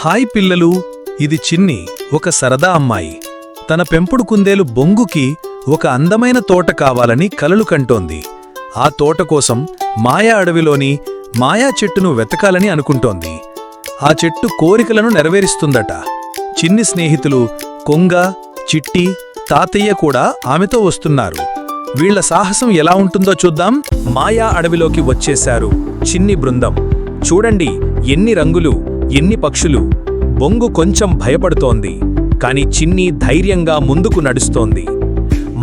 Hi పిల్లలు ఇది చిన్ని ఒక సరదా అమ్మాయి. తన పెంపుడు కుందేలు బొంగుకి ఒక అందమైన తోట కావాలని కలలు కంటోంది. ఆ తోట కోసం మాయా అడవిలోని మాయా చెట్టును వెతకాలని అనుకుంటోంది. ఆ చెట్టు కోరికలను నెరవేరుస్తుందట. చిన్ని స్నేహితులు కొంగ చిట్టి తాతయ్య కూడా ఆమెతో వస్తున్నారు. వీళ్ళ సాహసం ఎలా ఉంటుందో చూద్దాం. మాయా అడవిలోకి వచ్చేశారు చిన్ని బృందం. చూడండి ఎన్ని రంగులు. ఎన్ని పక్షులు? బొంగు కొంచెం భయపడుతోంది కాని చిన్ని ధైర్యంగా ముందుకు నడుస్తోంది.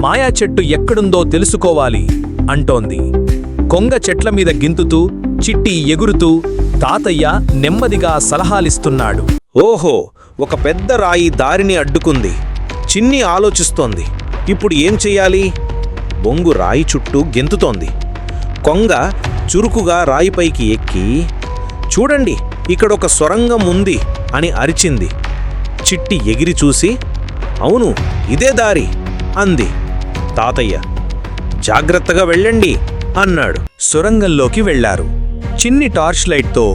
మాయా చెట్టు ఎక్కడుందో తెలుసుకోవాలి అంటోంది. కొంగ చెట్ల మీద గింతుతూ చిట్టి ఎగురుతూ తాతయ్య నెమ్మదిగా సలహాలిస్తున్నాడు. ఓహో ఒక పెద్ద రాయి దారిని అడ్డుకుంది. చిన్ని ఆలోచిస్తోంది ఇప్పుడు ఏం చెయ్యాలి? బొంగు రాయి చుట్టూ గెంతుతోంది. కొంగ చురుకుగా రాయిపైకి ఎక్కి చూడండి ఇక్కడ ఒక సొరంగం ఉంది అని అరిచింది. చిట్టి ఎగిరి చూసి అవును ఇదే దారి అంది. తాతయ్య జాగ్రత్తగా వెళ్ళండి అన్నాడు. సొరంగంలోకి వెళ్ళారు చిన్ని టార్చ్ లైట్తో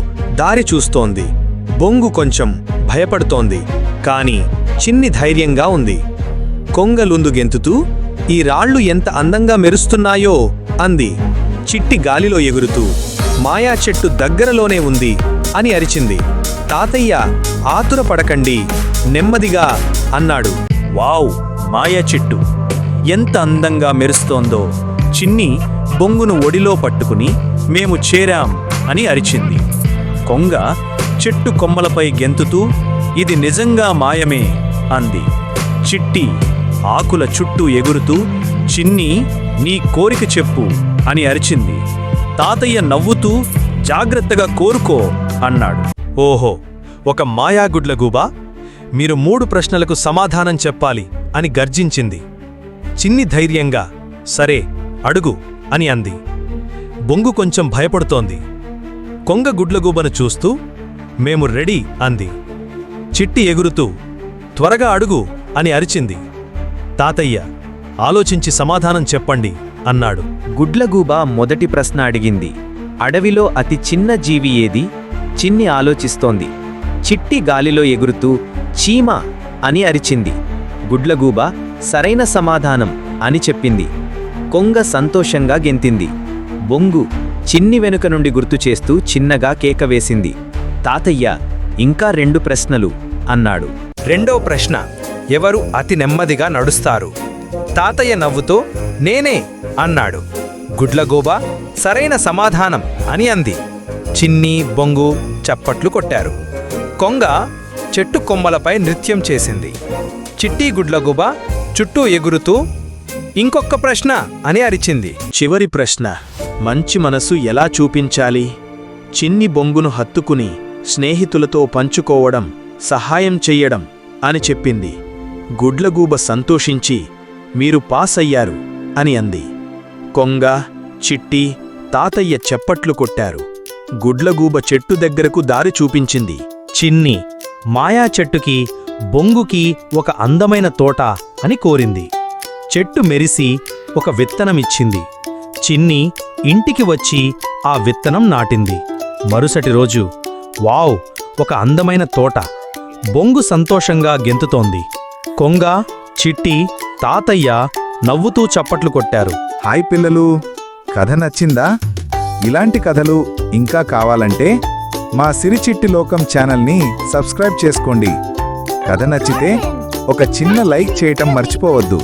దారి చూస్తోంది. బొంగు కొంచెం భయపడుతోంది. కాని చిన్ని ధైర్యంగా ఉంది. కొంగలుందు గెంతుతూ ఈ రాళ్ళు ఎంత అందంగా మెరుస్తున్నాయో అంది. చిట్టి గాలిలో ఎగురుతూ మాయా చెట్టు దగ్గరలోనే ఉంది అని అరిచింది. తాతయ్య ఆతురపడకండి నెమ్మదిగా అన్నాడు. వావ్ మాయా చెట్టు. ఎంత అందంగా మెరుస్తోందో. చిన్ని బొంగును ఒడిలో పట్టుకుని మేము చేరాం అని అరిచింది. కొంగ చెట్టు కొమ్మలపై గెంతుతూ ఇది నిజంగా మాయమే అంది. చిట్టి ఆకుల చుట్టూ ఎగురుతూ చిన్ని నీ కోరిక చెప్పు అని అరిచింది. తాతయ్య నవ్వుతూ జాగ్రత్తగా కోరుకో అన్నాడు. ఓహో ఒక మాయాగుడ్లగూబా మీరు మూడు ప్రశ్నలకు సమాధానం చెప్పాలి అని గర్జించింది. చిన్ని ధైర్యంగా సరే అడుగు అని అంది. బొంగు కొంచెం భయపడుతోంది. కొంగ గుడ్లగూబను చూస్తూ మేము రెడీ అంది. చిట్టి ఎగురుతూ త్వరగా అడుగు అని అరిచింది. తాతయ్య ఆలోచించి సమాధానం చెప్పండి అన్నాడు. గుడ్లగూబ మొదటి ప్రశ్న అడిగింది. అడవిలో అతి చిన్న జీవి ఏది? చిన్ని ఆలోచిస్తోంది. చిట్టి గాలిలో ఎగురుతూ చీమ అని అరిచింది. గుడ్లగూబ సరైన సమాధానం అని చెప్పింది. కొంగ సంతోషంగా గెంతింది. బొంగు చిన్ని వెనుక నుండి గుర్తు చేస్తూ చిన్నగా కేక వేసింది. తాతయ్య ఇంకా రెండు ప్రశ్నలు అన్నాడు. రెండో ప్రశ్న ఎవరు అతి నెమ్మదిగా నడుస్తారు? తాతయ్య నవ్వుతో నేనే అన్నాడు. గుడ్లగోబా సరైన సమాధానం అని అంది. చిన్ని బొంగు చప్పట్లు కొట్టారు. కొంగ చెట్టు కొమ్మలపై నృత్యం చేసింది. చిట్టి గుడ్లగూబ చుట్టూ ఎగురుతూ ఇంకొక ప్రశ్న అని అరిచింది. చివరి ప్రశ్న మంచి మనసు ఎలా చూపించాలి చిన్ని బొంగును హత్తుకుని స్నేహితులతో పంచుకోవడం సహాయం చెయ్యడం అని చెప్పింది. గుడ్లగూబ సంతోషించి మీరు పాస్ అయ్యారు అని అంది. కొంగ చిట్టి తాతయ్య చెప్పట్లు కొట్టారు. గుడ్లగూబ చెట్టు దగ్గరకు దారి చూపించింది. చిన్ని మాయా చెట్టుకి బొంగుకి ఒక అందమైన తోట అని కోరింది. చెట్టు మెరిసి ఒక విత్తనమిచ్చింది. చిన్ని ఇంటికి వచ్చి ఆ విత్తనం నాటింది. మరుసటి రోజు వావ్ ఒక అందమైన తోట. బొంగు సంతోషంగా గెంతుతోంది. కొంగ చిట్టి తాతయ్య నవ్వుతూ చప్పట్లు కొట్టారు. హాయ్ పిల్లలు కథ నచ్చిందా? ఇలాంటి కథలు ఇంకా కావాలంటే మా సిరిచిట్టి లోకం ఛానల్ని సబ్స్క్రైబ్ చేసుకోండి. కథ నచ్చితే ఒక చిన్న లైక్ చేయటం మర్చిపోవద్దు.